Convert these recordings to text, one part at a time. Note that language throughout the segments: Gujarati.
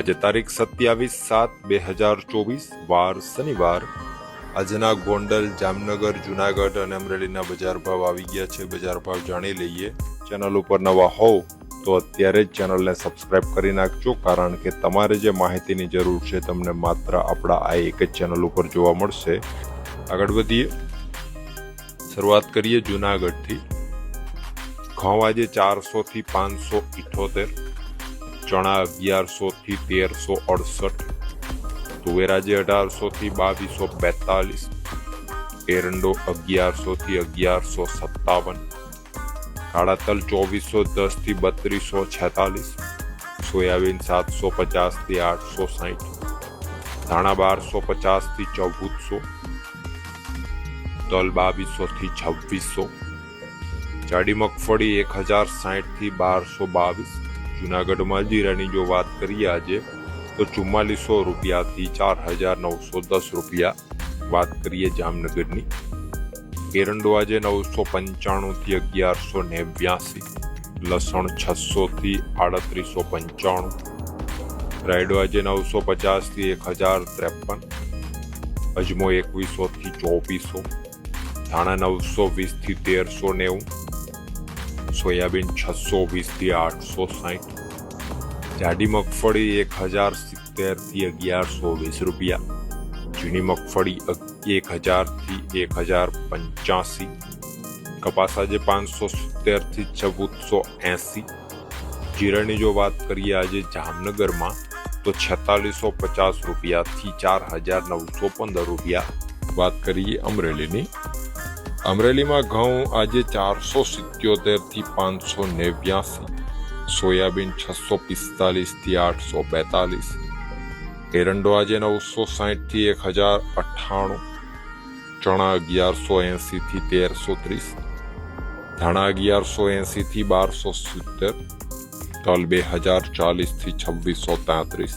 આજે તારીખ સત્યાવીસ સાત બે હજાર ચોવીસ, વાર શનિવાર. આજના ગોંડલ, જામનગર, જુનાગઢ અને અમરેલીના બજાર ભાવ આવી ગયા છે. બજાર ભાવ જાણી લઈએ. ચેનલ ઉપર નવા હોવ તો અત્યારે જ ચેનલને સબસ્ક્રાઇબ કરી નાખજો, કારણ કે તમારે જે માહિતીની જરૂર છે તમને માત્ર આપણા આ એક જ ચેનલ ઉપર જોવા મળશે. આગળ વધીએ. શરૂઆત કરીએ જુનાગઢથી. ઘઉં આજે ચારસોથી પાંચસો ઇઠોતેર. ચણા અગિયારસોથી તેરસો અડસઠ તુવેર આજે અઢારસોથી બાવીસો બેતાલીસ, એરંડો અગિયારસોથી અગિયારસો સત્તાવન કાળા તલ ચોવીસો દસથી બત્રીસો છેતાલીસ, સોયાબીન સાતસો પચાસથી આઠસો સાહીઠ ધાણા બારસો પચાસથી ચૌદસો, તલ બાવીસોથી છવ્વીસો, જાડી મગફળી એક હજાર સાહીઠથી બારસો બાવીસ જુનાગઢમાં જીરાની જો વાત કરીએ આજે, તો ચુમ્માલીસો રૂપિયાથી ચાર હજાર નવસો દસ રૂપિયા વાત કરીએ જામનગરની. એરંડો આજે નવસો પંચાણુંથી અગિયારસો નેવ્યાસી, લસણ છસોથી આડત્રીસો પંચાણું, રાયડો આજે નવસો પચાસથી એક હજાર ત્રેપન, અજમો એકવીસોથી ચોવીસો, ધાણા નવસો વીસથી તેરસો નેવું સોયાબીન છસો વીસથી આઠસો સાઠ જાડી મગફળી એક હજાર સિત્તેરથી અગિયારસો વીસ રૂપિયા. ઝીણી મગફળી એક હજારથી એક હજાર પંચ્યાસી. કપાસ આજે પાંચસો સિત્તેરથી ચૌદસો એંસી. જીરાની જો વાત કરીએ આજે જામનગરમાં, તો છેતાલીસો પચાસ રૂપિયાથી ચાર હજાર નવસો પંદર રૂપિયા. વાત કરીએ અમરેલીની અમરેલીમાં ઘઉં આજે ચારસો સિત્યોતેરથી પાંચસો નેવ્યાસી, સોયાબીન છસો પિસ્તાલીસથી આઠસો બેતાલીસ, એરંડો આજે નવસો સાહીઠથી એક હજાર અઠ્ઠાણું, ચણા અગિયારસો એંસીથી તેરસો ત્રીસ, ધાણા અગિયારસો એંસીથી બારસો સિત્તેર, તલ બે હજાર ચાલીસથી છવ્વીસો તેત્રીસ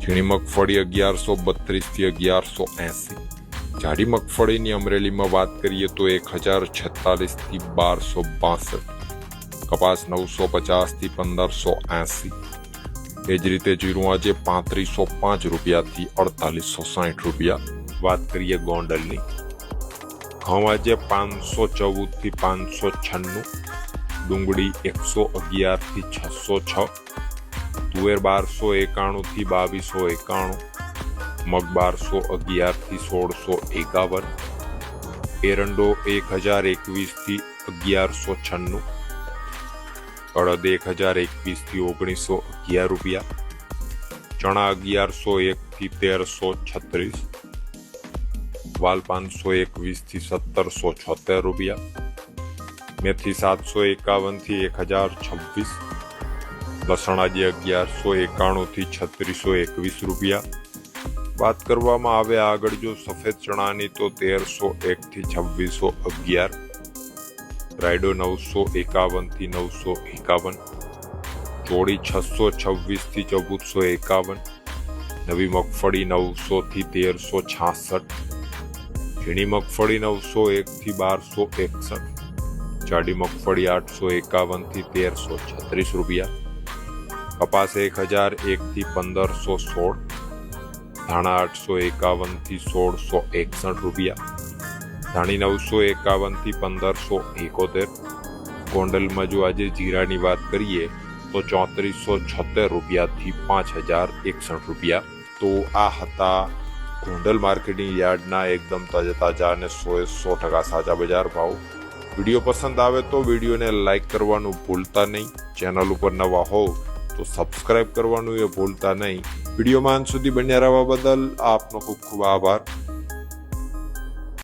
ઝીણી મગફળી અગિયારસો બત્રીસથી અગિયારસો એંસી જાડી મગફળીની અમરેલીમાં વાત કરીએ તો એક હજાર છેતાલીસથી બારસો બાસઠ, કપાસ નવસો પચાસથી પંદરસો એંસી. એ જ રીતે જીરું આજે પાંત્રીસો પાંચ રૂપિયાથી અડતાલીસો સાઠ રૂપિયા. વાત કરીએ ગોંડલની. ઘઉં આજે પાંચસો ચૌદથી પાંચસો છન્નું, ડુંગળી એકસો અગિયારથી છસો છ, તુવેર બારસો એકાણુંથી બાવીસો એકાણું મગ બારસો અગિયારથી સોળસો એકાવન, એરંડો એક હજાર એકવીસથી અગિયારસો છન્નું, અડદ એક હજાર એકવીસથી ઓગણીસો અગિયાર રૂપિયા, ચણા અગિયારસો એકથી તેરસો છત્રીસ, વાલ પાંચસો એકવીસથી સત્તરસો છોતેર રૂપિયા, મેથી સાતસો એકાવનથી એક હજાર છવ્વીસ લસણાજી અગિયારસો એકાણુંથી છત્રીસો એકવીસ રૂપિયા વાત કરવામાં આવે આગળ જો સફેદ ચણાની તો તેરસો એકથી છવ્વીસો અગિયાર, રાયડો નવસો એકાવનથી નવસો એકાવન, ચોળી છસો છવ્વીસથી ચૌદસો એકાવન, નવી મગફળી નવસોથી તેરસો છાસઠ, ઝીણી મગફળી નવસો એકથી બારસો એકસઠ, જાડી મગફળી આઠસો એકાવનથી તેરસો છત્રીસ રૂપિયા, કપાસ એક હજાર એકથી પંદરસો સોળ ધાણા આઠસો એકાવનથી સોળસો એકસઠ રૂપિયા. ધાણી નવસો એકાવનથી પંદરસો એકોતેર. ગોંડલમાં જો આજે જીરાની વાત કરીએ, તો ચોત્રીસો છોતેર રૂપિયાથી પાંચ હજાર એકસઠ રૂપિયા. તો આ હતા ગોંડલ માર્કેટિંગ યાર્ડના એકદમ તાજા તાજા અને સો સો ટકા સાચા બજાર ભાવ. વીડિયો પસંદ આવે તો વિડીયોને લાઈક કરવાનું ભૂલતા નહીં. ચેનલ ઉપર નવા હોવ તો સબસ્ક્રાઇબ કરવાનું એ ભૂલતા નહીં. વિડીયોમાં સુધી બન્યા રહેવા બદલ આપનો ખૂબ ખૂબ આભાર.